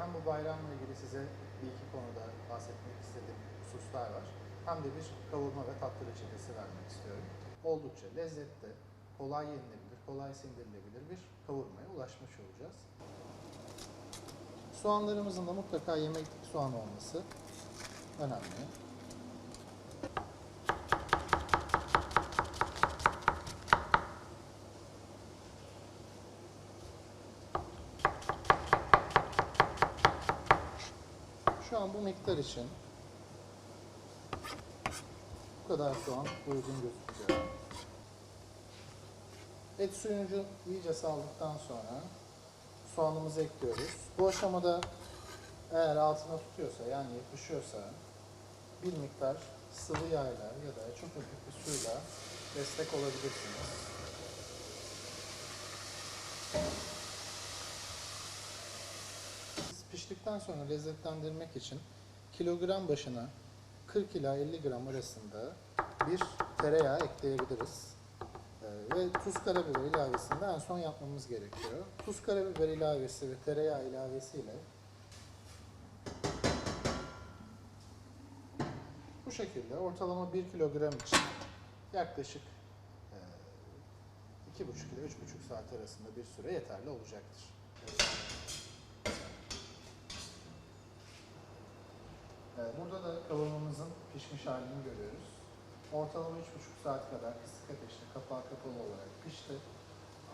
hem bu bayramla ilgili size bir iki konuda bahsetmek istediğim hususlar var. Hem de bir kavurma ve tatlı reçetesi vermek istiyorum. Oldukça lezzetli, kolay yenilebilir, kolay sindirilebilir bir kavurmaya ulaşmış olacağız. Soğanlarımızın da mutlaka yemeklik soğan olması önemli. Şu an bu miktar için bu kadar soğan uygun gözüküyor. Et suyunu iyice saldıktan sonra soğanımızı ekliyoruz. Bu aşamada eğer altına tutuyorsa yani yapışıyorsa bir miktar sıvı yağla ya da çok hafif bir suyla destek olabilirsiniz. Piştikten sonra lezzetlendirmek için kilogram başına 40 ila 50 gram arasında bir tereyağı ekleyebiliriz. Ee, ve tuz karabiber ilavesini de en son yapmamız gerekiyor. Tuz karabiber ilavesi ve tereyağı ilavesiyle bu şekilde ortalama 1 kilogram için yaklaşık e, 2,5 ile 3,5 saat arasında bir süre yeterli olacaktır. Burada da kavurmamızın pişmiş halini görüyoruz. Ortalama 3,5 saat kadar kısık ateşte kapağı kapalı olarak pişti.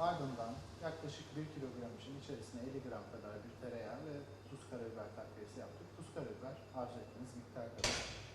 Ardından yaklaşık 1 kilogram için içerisine 50 gram kadar bir tereyağı ve tuz karabiber takviyesi yaptık. Tuz karabiber arzu ettiğiniz miktar kadar.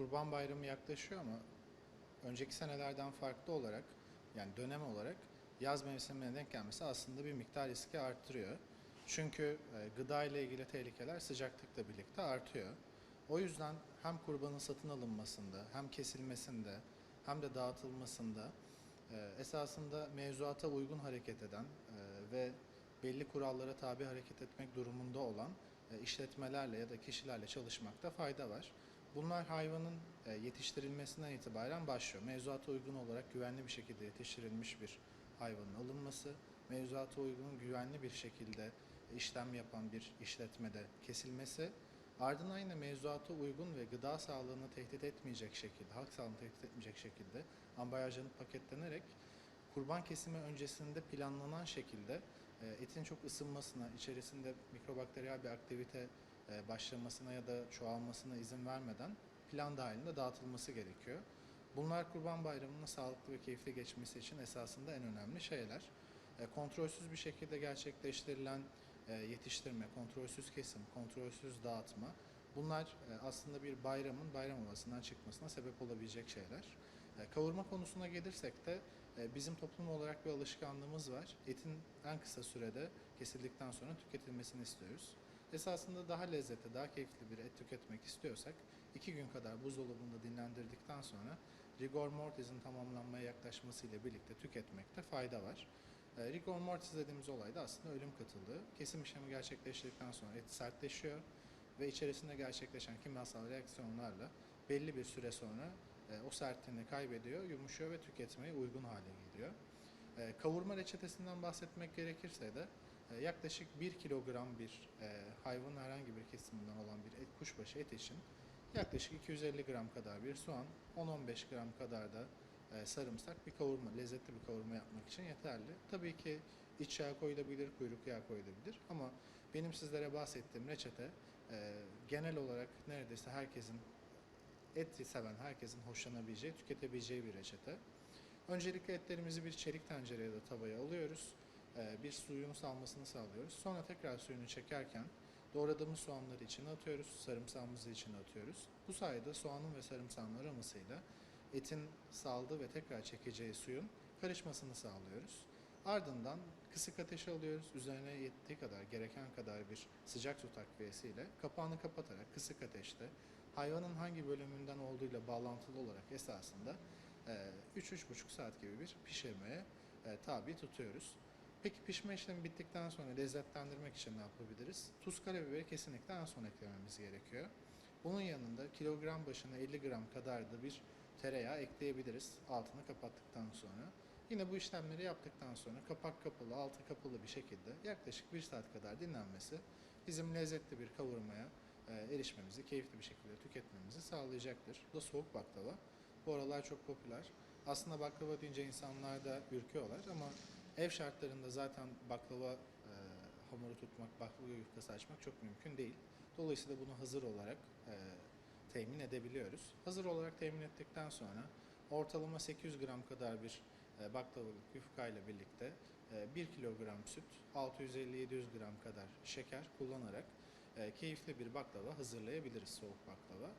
Kurban Bayramı yaklaşıyor ama önceki senelerden farklı olarak yani dönem olarak yaz mevsimine denk gelmesi aslında bir miktar riski arttırıyor. Çünkü e, gıda ile ilgili tehlikeler sıcaklıkla birlikte artıyor. O yüzden hem kurbanın satın alınmasında, hem kesilmesinde, hem de dağıtılmasında e, esasında mevzuata uygun hareket eden e, ve belli kurallara tabi hareket etmek durumunda olan işletmelerle ya da kişilerle çalışmakta fayda var. Bunlar hayvanın e, yetiştirilmesinden itibaren başlıyor. Mevzuata uygun olarak güvenli bir şekilde yetiştirilmiş bir hayvanın alınması, mevzuata uygun güvenli bir şekilde işlem yapan bir işletmede kesilmesi, ardından yine mevzuata uygun ve gıda sağlığını tehdit etmeyecek şekilde, halk sağlığını tehdit etmeyecek şekilde ambalajlanıp paketlenerek kurban kesimi öncesinde planlanan şekilde e, etin çok ısınmasına, içerisinde mikrobakteriyel bir aktivite başlamasına ya da çoğalmasına izin vermeden plan dahilinde dağıtılması gerekiyor. Bunlar Kurban Bayramı'nın sağlıklı ve keyifli geçmesi için esasında en önemli şeyler. E, Kontrolsüz bir şekilde gerçekleştirilen e, yetiştirme, kontrolsüz kesim, kontrolsüz dağıtma bunlar e, aslında bir bayramın bayram havasından çıkmasına sebep olabilecek şeyler. E, Kavurma konusuna gelirsek de e, bizim toplum olarak bir alışkanlığımız var. Etin en kısa sürede kesildikten sonra tüketilmesini istiyoruz. Esasında daha lezzetli, daha keyifli bir et tüketmek istiyorsak iki gün kadar buzdolabında dinlendirdikten sonra rigor mortis'in tamamlanmaya yaklaşmasıyla birlikte tüketmekte fayda var. E, rigor mortis dediğimiz olay da aslında ölüm katılığı. Kesim işlemi gerçekleştirdikten sonra et sertleşiyor ve içerisinde gerçekleşen kimyasal reaksiyonlarla belli bir süre sonra e, o sertliğini kaybediyor, yumuşuyor ve tüketmeye uygun hale geliyor. E, kavurma reçetesinden bahsetmek gerekirse de yaklaşık 1 kilogram bir e, hayvanın herhangi bir kesiminden olan bir et, kuşbaşı et için yaklaşık 250 gram kadar bir soğan, 10-15 gram kadar da e, sarımsak bir kavurma, lezzetli bir kavurma yapmak için yeterli. Tabii ki iç yağ koyulabilir, kuyruk yağı koyulabilir ama benim sizlere bahsettiğim reçete e, genel olarak neredeyse herkesin et seven herkesin hoşlanabileceği, tüketebileceği bir reçete. Öncelikle etlerimizi bir çelik tencereye da tavaya alıyoruz. Ee, Bir suyunu salmasını sağlıyoruz. Sonra tekrar suyunu çekerken doğradığımız soğanları içine atıyoruz. Sarımsağımızı içine atıyoruz. Bu sayede soğanın ve sarımsağın aromasıyla etin saldığı ve tekrar çekeceği suyun karışmasını sağlıyoruz. Ardından kısık ateşe alıyoruz. Üzerine yettiği kadar, gereken kadar bir sıcak su takviyesiyle kapağını kapatarak kısık ateşte hayvanın hangi bölümünden olduğuyla bağlantılı olarak esasında e, 3-3,5 saat gibi bir pişirmeye e, tabi tutuyoruz. Peki pişme işlemi bittikten sonra lezzetlendirmek için ne yapabiliriz? Tuz, karabiberi kesinlikle en son eklememiz gerekiyor. Bunun yanında kilogram başına 50 gram kadar da bir tereyağı ekleyebiliriz altını kapattıktan sonra. Yine bu işlemleri yaptıktan sonra kapak kapalı, altı kapalı bir şekilde yaklaşık bir saat kadar dinlenmesi bizim lezzetli bir kavurmaya e, erişmemizi, keyifli bir şekilde tüketmemizi sağlayacaktır. Bu da soğuk baklava. Bu aralar çok popüler. Aslında baklava deyince insanlar da ürküyorlar ama ev şartlarında zaten baklava e, hamuru tutmak, baklava yufkası açmak çok mümkün değil. Dolayısıyla bunu hazır olarak e, temin edebiliyoruz. Hazır olarak temin ettikten sonra ortalama 800 gram kadar bir e, baklavalık yufka ile birlikte e, 1 kilogram süt, 650-700 gram kadar şeker kullanarak e, keyifli bir baklava hazırlayabiliriz soğuk baklava.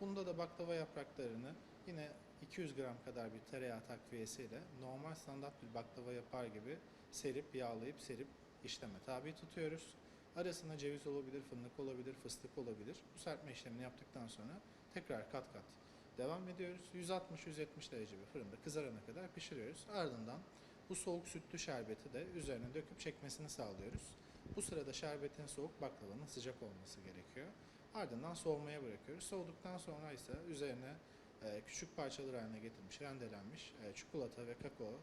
Bunda da baklava yapraklarını yine 200 gram kadar bir tereyağı takviyesiyle normal standart bir baklava yapar gibi serip yağlayıp serip işleme tabi tutuyoruz. Arasına ceviz olabilir, fındık olabilir, fıstık olabilir. Bu serpme işlemini yaptıktan sonra tekrar kat kat devam ediyoruz. 160-170 derece bir fırında kızarana kadar pişiriyoruz. Ardından bu soğuk sütlü şerbeti de üzerine döküp çekmesini sağlıyoruz. Bu sırada şerbetin soğuk baklavanın sıcak olması gerekiyor. Ardından soğumaya bırakıyoruz. Soğuduktan sonra ise üzerine küçük parçalar haline getirilmiş, rendelenmiş e, çikolata ve kakao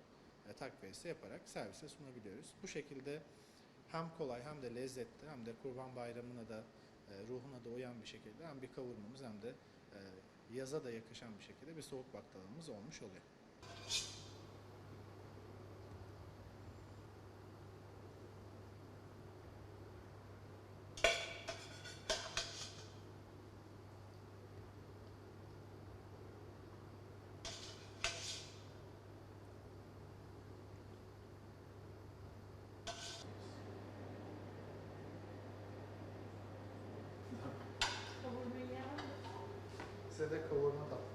e, takviyesi yaparak servise sunabiliyoruz. Bu şekilde hem kolay hem de lezzetli hem de kurban bayramına da e, ruhuna da uyan bir şekilde hem bir kavurmamız hem de e, yaza da yakışan bir şekilde bir soğuk baklavamız olmuş oluyor. Kavurmayı yer mi? Size de kavurma da